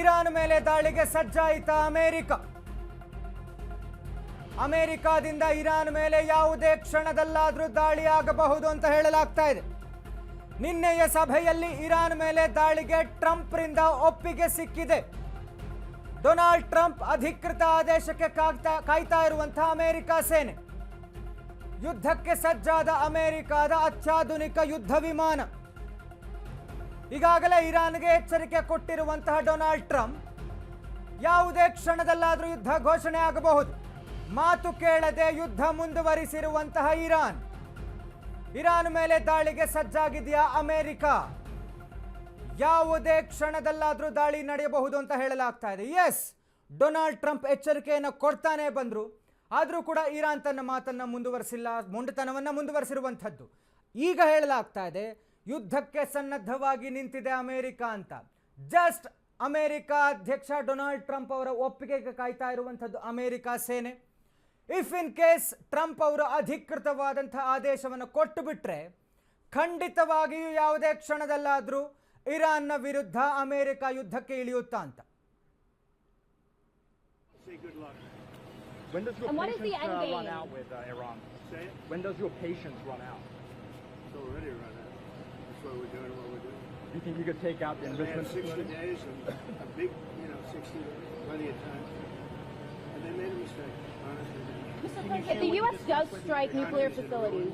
Iran ಮೇಲೆ ದಾಳಿಗೆ ಸಜ್ಜಾಯಿತ America. ಅಮೆರಿಕಾದಿಂದ Iran ಮೇಲೆ ಯಾವುದೇ ಕ್ಷಣದಲ್ಲಾದರೂ ದಾಳಿ ಆಗಬಹುದು ಅಂತ ಹೇಳಲಾಗ್ತಾ ಇದೆ. ನಿನ್ನೆಯ ಸಭೆಯಲ್ಲಿ ಇರಾನ್ ಮೇಲೆ ದಾಳಿಗೆ ಟ್ರಂಪ್ರಿಂದ ಒಪ್ಪಿಗೆ ಸಿಕ್ಕಿದೆ. ಡೊನಾಲ್ಡ್ ಟ್ರಂಪ್ ಅಧಿಕೃತ ಆದೇಶಕ್ಕೆ ಕಾಯ್ತಾ ಇರುವಂತಹ ಅಮೆರಿಕ ಸೇನೆ. ಯುದ್ಧಕ್ಕೆ ಸಜ್ಜಾದ ಅಮೆರಿಕದ ಅತ್ಯಾಧುನಿಕ ಯುದ್ಧ ವಿಮಾನ. ಈಗಾಗಲೇ ಇರಾನ್ಗೆ ಎಚ್ಚರಿಕೆ ಕೊಟ್ಟಿರುವಂತಹ ಡೊನಾಲ್ಡ್ ಟ್ರಂಪ್, ಯಾವುದೇ ಕ್ಷಣದಲ್ಲಾದರೂ ಯುದ್ಧ ಘೋಷಣೆ ಆಗಬಹುದು. ಮಾತು ಕೇಳದೆ ಯುದ್ಧ ಮುಂದುವರಿಸಿರುವಂತಹ ಇರಾನ್. ಇರಾನ್ ಮೇಲೆ ದಾಳಿಗೆ ಸಜ್ಜಾಗಿದೆಯಾ ಅಮೆರಿಕ? ಯಾವುದೇ ಕ್ಷಣದಲ್ಲಾದರೂ ದಾಳಿ ನಡೆಯಬಹುದು ಅಂತ ಹೇಳಲಾಗ್ತಾ ಇದೆ. ಎಸ್ ಡೊನಾಲ್ಡ್ ಟ್ರಂಪ್ ಎಚ್ಚರಿಕೆಯನ್ನು ಕೊಡ್ತಾನೆ ಬಂದರು. ಆದರೂ ಕೂಡ ಇರಾನ್ ತನ್ನ ಮಾತನ್ನು ಮುಂದುವರಿಸಿಲ್ಲ, ಮೊಂಡತನವನ್ನು ಮುಂದುವರಿಸಿರುವಂಥದ್ದು. ಈಗ ಹೇಳಲಾಗ್ತಾ ಇದೆ ಯುದ್ಧಕ್ಕೆ ಸನ್ನದ್ಧವಾಗಿ ನಿಂತಿದೆ ಅಮೆರಿಕ ಅಂತ ಜಸ್ಟ್ ಅಮೆರಿಕ ಅಧ್ಯಕ್ಷ ಡೊನಾಲ್ಡ್ ಟ್ರಂಪ್ ಅವರ ಒಪ್ಪಿಗೆಗೆ ಕಾಯ್ತಾ ಇರುವಂಥದ್ದು ಅಮೆರಿಕ ಸೇನೆ ಇಫ್ ಇನ್ ಕೇಸ್ ಟ್ರಂಪ್ ಅವರು ಅಧಿಕೃತವಾದಂಥ ಆದೇಶವನ್ನು ಕೊಟ್ಟು ಬಿಟ್ಟರೆ ಖಂಡಿತವಾಗಿಯೂ ಯಾವುದೇ ಕ್ಷಣದಲ್ಲಾದರೂ ಇರಾನ್ನ ವಿರುದ್ಧ ಅಮೆರಿಕ ಯುದ್ಧಕ್ಕೆ ಇಳಿಯುತ್ತಾ ಅಂತ. When does your And what is the patience end uh, run out with uh, Iran? When does your patience run out? It's already run out. You think you could take out the We have enrichment 60 days and a big, you know, 60, plenty of time. And they made a mistake, honestly. If the U.S. does strike nuclear facilities,